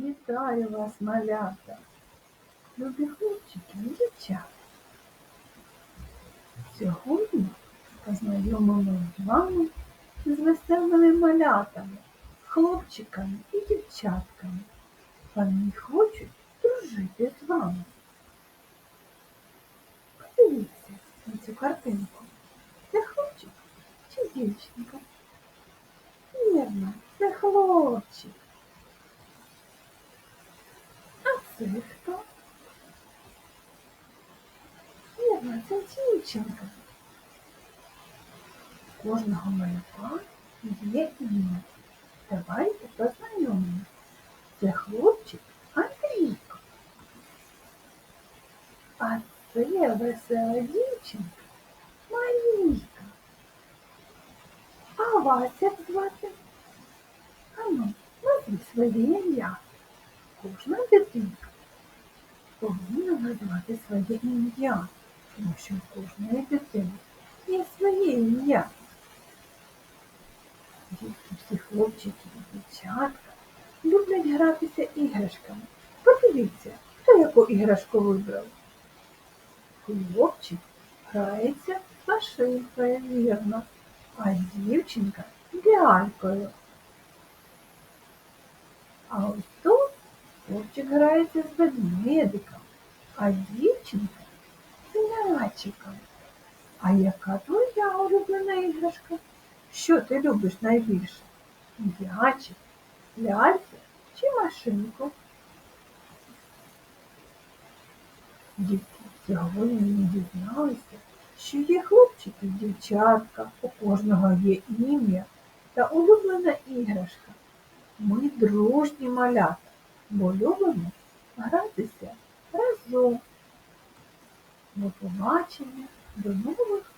Вітаю вас, малята, любі хлопчики і дівчата. Сьогодні познайомимо з вами з веселими малятами, хлопчиками і дівчатками. Вони хочуть дружити з вами. Подивіться на цю картинку. Це хлопчик чи дівчинка? Вірно, це хлопчик. А це хто? Вірно, це дівчинка. Кожного малюка є ім'я. Давайте познайомимося. Це хлопчик Андрійко. А це весела дівчинка Марійка. А вас як звати? Ану, назви своє ім'я. Кожна дитинка повинна назвати своє ім'я, тому що у кожної дитини є своє ім'я. Дітки, всі хлопчики і дівчатка люблять гратися іграшками. Подивіться, хто яку іграшку вибрав. Хлопчик грається машинкою, вірно, а дівчинка лялькою. А ось хлопчик грається з ведмедиком, а дівчинка з м'ячиком. А яка твоя улюблена іграшка? Що ти любиш найбільше? М'ячик, ляльку чи машинку? Дітки, сьогодні ми дізналися, що є хлопчики і дівчатка, у кожного є ім'я та улюблена іграшка. Ми дружні малята, бо любимо гратися разом. До побачення, до нових